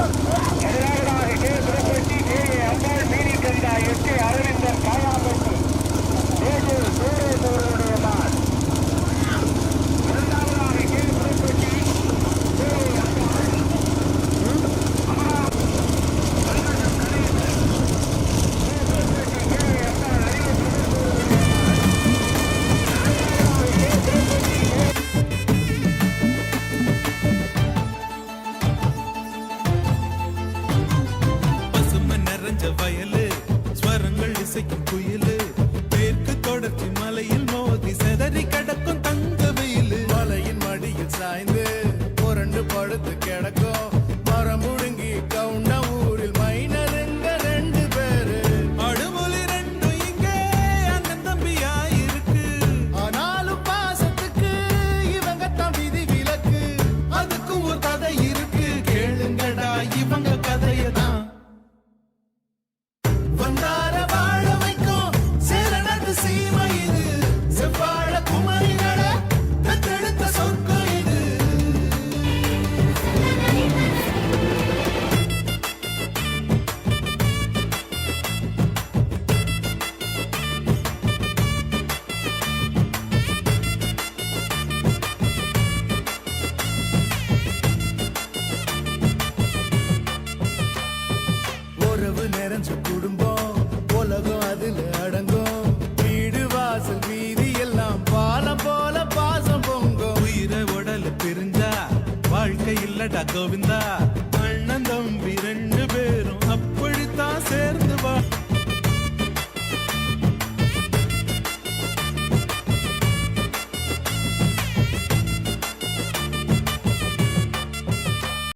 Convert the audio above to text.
Thank you. வயலு ஸ்வரங்கள் இசைக்கும் குயிலு மேற்கு தொடர்ச்சி மலையில் Andar. இல்லடா கோவிந்தா அண்ணன் தம்பி